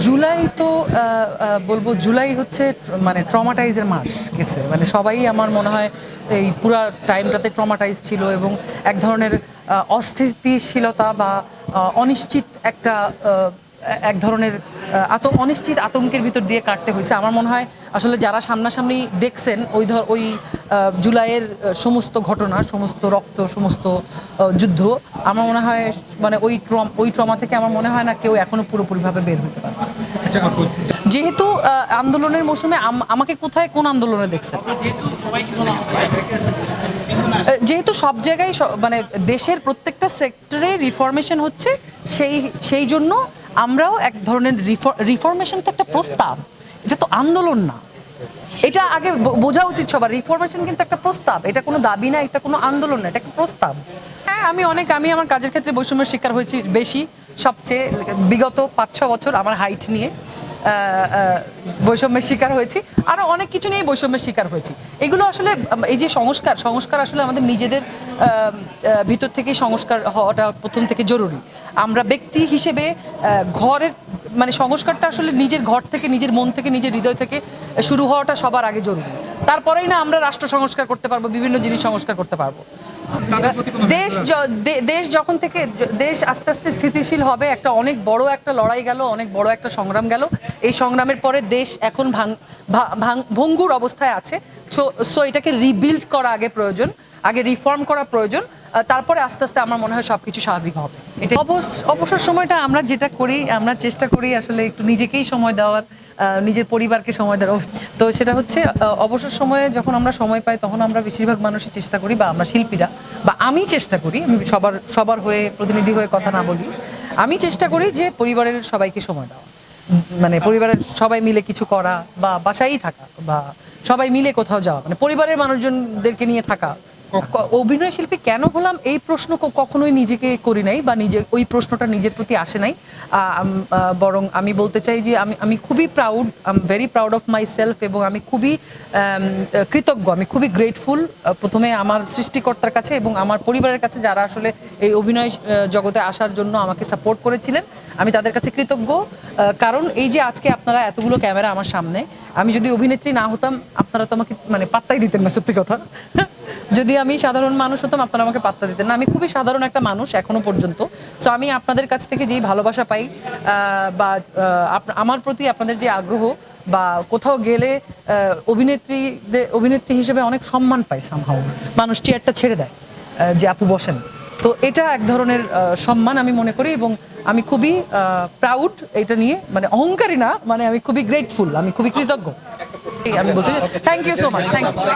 জুলাই তো বলব জুলাই হচ্ছে মানে ট্রমাটাইজের মাস গেছে মানে সবাই আমার মনে হয় এই পুরো টাইমটাতে ট্রমাটাইজ ছিল এবং এক ধরনের অস্থিতিশীলতা বা অনিশ্চিত একটা আহ, এক ধরনের আত অনিশ্চিত আতঙ্কের ভিতর দিয়ে কাটতে হয়েছে। আমার মনে হয় আসলে যারা সামনাসামনি দেখছেন ওই ধর ওই জুলাইয়ের সমস্ত ঘটনা সমস্ত রক্ত সমস্ত যুদ্ধ আমার মনে হয় মানে ওই ট্রম ওই ট্রমা থেকে আমার মনে হয় না কেউ এখনও পুরোপুরিভাবে বের হতে পারছে। আচ্ছা যেহেতু আন্দোলনের মৌসুমে আম- আমাকে কোথায় কোন আন্দোলনে দেখছেন? যেহেতু সব জায়গায় মানে দেশের প্রত্যেকটা সেক্টরে রিফরমেশন হচ্ছে সেই সেই জন্য আমরাও এক ধরনের রিফরমেশন তো একটা প্রস্তাব। এটা তো আন্দোলন না। এটা আগে বোঝা উচিত সবার। রিফরমেশন কিন্তু একটা প্রস্তাব। এটা কোনো দাবি না, এটা কোনো আন্দোলন না, এটা একটা প্রস্তাব। হ্যাঁ আমি অনেক, আমি আমার কাজের ক্ষেত্রে বৈষম্যের শিকার হয়েছি বেশি। সবচেয়ে বিগত পাঁচ, ছ বছর আমার হাইট নিয়ে বৈষম্যের শিকার হয়েছি। আরও অনেক কিছু নিয়ে বৈষম্যের শিকার হয়েছি। এগুলো আসলে, এই যে সংস্কার সংস্কার আসলে আমাদের নিজেদের ভিতর থেকে সংস্কার হওয়াটা প্রথম থেকে জরুরি। আমরা ব্যক্তি হিসেবে ঘরের মানে সংস্কারটা আসলে নিজের ঘর থেকে নিজের মন থেকে নিজের হৃদয় থেকে শুরু হওয়াটা সবার আগে জরুরি। তারপরেই না আমরা রাষ্ট্র সংস্কার করতে পারব বিভিন্ন জিনিস সংস্কার করতে পারব। দেশ দেশ যখন থেকে দেশ আস্তে আস্তে স্থিতিশীল হবে একটা অনেক বড় একটা লড়াই গেল অনেক বড় একটা সংগ্রাম গেল। এই সংগ্রামের পরে দেশ এখন ভাঙ- ভঙ্গুর অবস্থায় আছে। সো এটাকে রিবিল্ড করা আগে প্রয়োজন। আগে রিফর্ম করা প্রয়োজন তারপরে আস্তে আস্তে আমার মনে হয় সবকিছু স্বাভাবিক হবে। এটা অবস- অবসর সময়টা আমরা যেটা করি, আমরা চেষ্টা করি আসলে একটু নিজেকেই সময় দেওয়ার নিজের পরিবারকে সময় দেওয়ার। তো সেটা হচ্ছে অবসর সময়ে যখন আমরা সময় পাই, তখন আমরা বেশিরভাগ মানুষই চেষ্টা করি, বা আমরা শিল্পীরা, বা আমি চেষ্টা করি, আমি সবার সবার হয়ে, প্রতিনিধি হয়ে কথা না বলি, আমি চেষ্টা করি যে পরিবারের সবাইকে সময় দেওয়া। মানে পরিবারের সবাই মিলে কিছু করা, বা বাসায়ই থাকা, বা সবাই মিলে কোথাও যাওয়া মানে পরিবারের মানুষজনদেরকে নিয়ে থাকা অভিনয় শিল্পী কেন হলাম? এই প্রশ্ন কখনোই নিজেকে করি নাই বা নিজে ওই প্রশ্নটা নিজের প্রতি আসে নাই। বরং আমি বলতে চাই যে আমি আমি খুবই proud am very proud of myself এবং আমি খুবই কৃতজ্ঞ, আমি খুবই গ্রেটফুল প্রথমে আমার সৃষ্টিকর্তার কাছে এবং আমার পরিবারের কাছে যারা আসলে এই অভিনয় জগতে আসার জন্য আমাকে সাপোর্ট করেছিলেন, আমি তাদের কাছে কৃতজ্ঞ। কারণ এই যে আজকে আপনারা এতগুলো ক্যামেরা আমার সামনে, আমি যদি অভিনেত্রী না হতাম, আপনারা তো আমাকে মানে পাত্তাই দিতেন না, সত্যি কথা। যদি আমি সাধারণ মানুষ হতাম, আপনারা আমাকে পাত্তা দিতেন না। আমি খুবই সাধারণ একটা মানুষ এখনও পর্যন্ত। সো আমি আপনাদের কাছ থেকে যেই ভালোবাসা পাই বা আমার প্রতি আপনাদের যে আগ্রহ, বা কোথাও গেলে অভিনেত্রীদের অভিনেত্রী হিসেবে অনেক সম্মান পাই সামহাও মানুষ চেয়ারটা ছেড়ে দেয় যে আপু বসেন। তো এটা এক ধরনের সম্মান আমি মনে করি এবং আমি খুবই প্রাউড এটা নিয়ে। মানে অহংকারী না মানে আমি খুবই গ্রেটফুল আমি খুবই কৃতজ্ঞ। আমি বলছি thank you so much thank you